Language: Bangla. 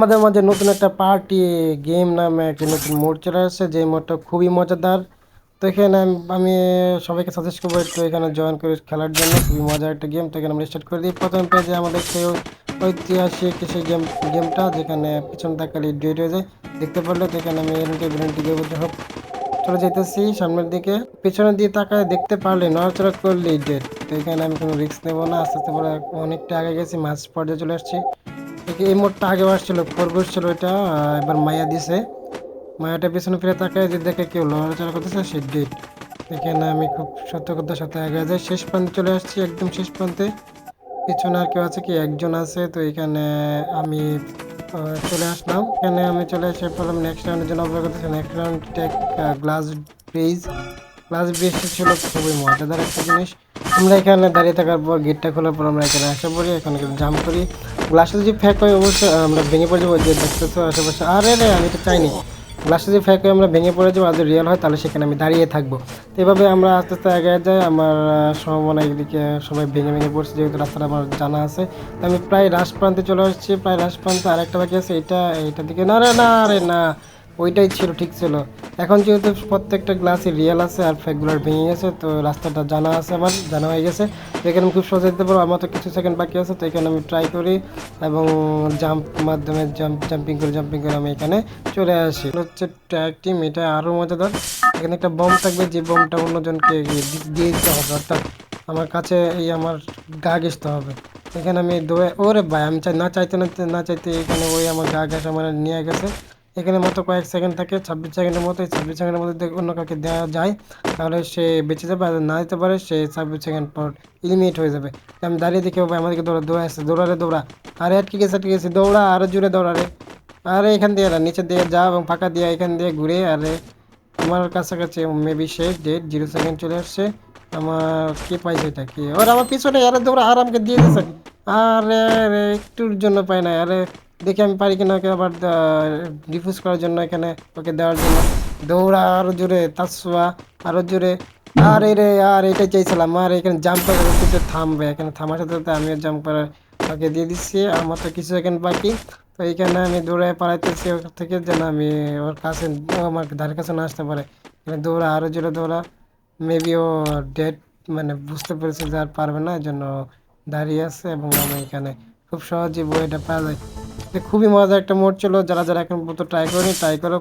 আমাদের মাঝে নতুন একটা পার্টি গেম নামে একটা নতুন মোড চলে আসছে যে মোডটা খুবই মজাদার। তো এখানে আমি- সবাইকে সাজেস্ট করব একটু এখানে জয়েন করে খেলার জন্য, খুবই মজার একটা গেম তো এখানে আমরা স্টার্ট করে দিই। প্রথম পেজে আমাদের সেই ঐতিহাসিক সেই গেম গেমটা যেখানে পিছন তাকালে ডেট হয়ে যায় দেখতে পারলে তো এখানে আমি এনটি বিরন্টি বলতে হোক, চলে যেতেছি সামনের দিকে। পেছনের দিকে তাকায় দেখতে পারলে নড়াচড়া করলেই ডেট তো এখানে আমি কোনো রিস্ক নেব না। আস্তে আস্তে করে অনেকটা আগে গেছি, মাঝ পর্যায়ে চলে আসছি। এই মোড়টা আগে আসছিল খরগোশ ছিল এটা এবার মায়া দিছে। মায়াটা পেছনে ফিরে তাকায় যে দেখে কেউ লড়াচড়া করতেছে সে ডেট এখানে আমি খুব সতর্কতার সাথে আগে যাই। শেষ প্রান্তে চলে আসছি, একদম শেষ প্রান্তে। পিছনে আর কেউ আছে কি? একজন আছে, তো এখানে আমি চলে আসলাম। এখানে আমি চলে এসে বললাম নেক্সট রাউন্ডের জন্য অপেক্ষা করতেছি। Next round take glass bridge glass ব্রিজটা ছিল খুবই মজাদার একটা জিনিস। আমরা এখানে দাঁড়িয়ে থাকার পর গেটটা খোলার পর আমরা এখানে আসা পড়ি, এখানে জাম্প করি। গ্লাসটা যদি ফ্যাক হয় অবশ্যই আমরা ভেঙে পড়ে যাব, যে দেখতেছো আশেপাশে। আরে রে, আমি তো চাইনি। গ্লাসটা যদি ফ্যাক হয়ে, আমরা ভেঙে পড়ে যাব আর যদি রিয়েল হয়, তাহলে সেখানে আমি দাঁড়িয়ে থাকব। তো এভাবে আমরা আস্তে আস্তে এগিয়ে যাই, আমার সম্ভাবনা এদিকে সবাই ভেঙে ভেঙে পড়ছে, যেহেতু রাস্তাটা আমার জানা আছে। তো আমি প্রায় রাস প্রান্তে চলে আসছি, প্রায় রাস প্রান্তে আরেকটা বাকি আছে, এটা, এইটার দিকে। না রে না রে, না। ওইটাই ছিল, ঠিক ছিল। এখন যেহেতু প্রত্যেকটা গ্লাসই রিয়েল আছে আর ফেকগুলোর ভেঙে গেছে, তো রাস্তাটা জানা আছে আমার, জানা হয়ে গেছে। এখানে আমি খুব সহজে যেতে পারব, আমার তো কিছু সেকেন্ড বাকি আছে, তো এখানে আমি ট্রাই করি এবং জাম্প মাধ্যমে জাম্প জাম্পিং করে জাম্পিং করে আমি এখানে চলে আসি। হচ্ছে ট্যাগ টিম এটা আরও মজাদার। এখানে একটা বম থাকবে, যে বমটা অন্যজনকে দিয়ে দিতে হবে, অর্থাৎ আমার কাছে এই আমার গা ঘেসতে হবে। এখানে আমি দৌড়ে ওরে ভাই, আমি চাই, না চাইতে না চাইতে এখানে ওই আমার গা ঘেসে আমার নিয়ে গেছে। এখানে মাত্র কয়েক সেকেন্ড থাকে, ছাব্বিশ সেকেন্ডের মতো ছাব্বিশ সেকেন্ডের মধ্যে অন্য কাউকে দেওয়া যায়, তাহলে সে বেঁচে যাবে আর না দিতে পারে, সে ছাব্বিশ সেকেন্ড পর ইলিমিনেট হয়ে যাবে। আমি দাঁড়িয়ে দেখি ভাই আমাদেরকে দৌড়া দৌড়া আসছে দৌড়ারে দৌড়া। আরে আটকে গেছে আটকে গেছে, দৌড়া, আরও জুড়ে দৌড়া রে। আরে এখান দিয়ে নিচে দিয়ে যা এবং ফাঁকা দিয়ে এখান দিয়ে ঘুরে, আরে আমার কাছাকাছি মেবি শেষ ডেট জিরো সেকেন্ড চলে আসছে। আমার কি পাইছে এটা? কি? ওর আমার পিছনে, আরে দৌড়া আর আমাকে দিয়ে দিছে আরে একটুর জন্য পাই না আরে দেখি আমি পারি কিনা আবার ডিফিউজ করার জন্য এখানে ওকে দেওয়ার জন্য। দৌড়া আরও জোরে তাসুয়া আরও জোরে। আর রে, আর, এটাই চাইছিলাম। আর, এখানে জাম্প করে একটু থামবে। এখানে থামার সাথে সাথে আমিও জাম্প করার ওকে দিয়ে দিচ্ছি। আমার তো কিছু সেকেন্ড বাকি। তো এইখানে আমি দৌড়ে পালাইতেছি ওর থেকে যেন আমি ওর কাছে আমার ধারে কাছে না আসতে পারে। এখানে দৌড়া, আরও জোরে দৌড়া। মেবি ও ডেট মানে বুঝতে পেরেছে যে আর পারবে না। এই জন্য দাঁড়িয়ে আছে এবং আমি এখানে খুব সহজে বইটা পাওয়া যায় খুবই মজার একটা মোড ছিল। যারা যারা এখন পর্যন্ত ট্রাই করেনি ট্রাই করো।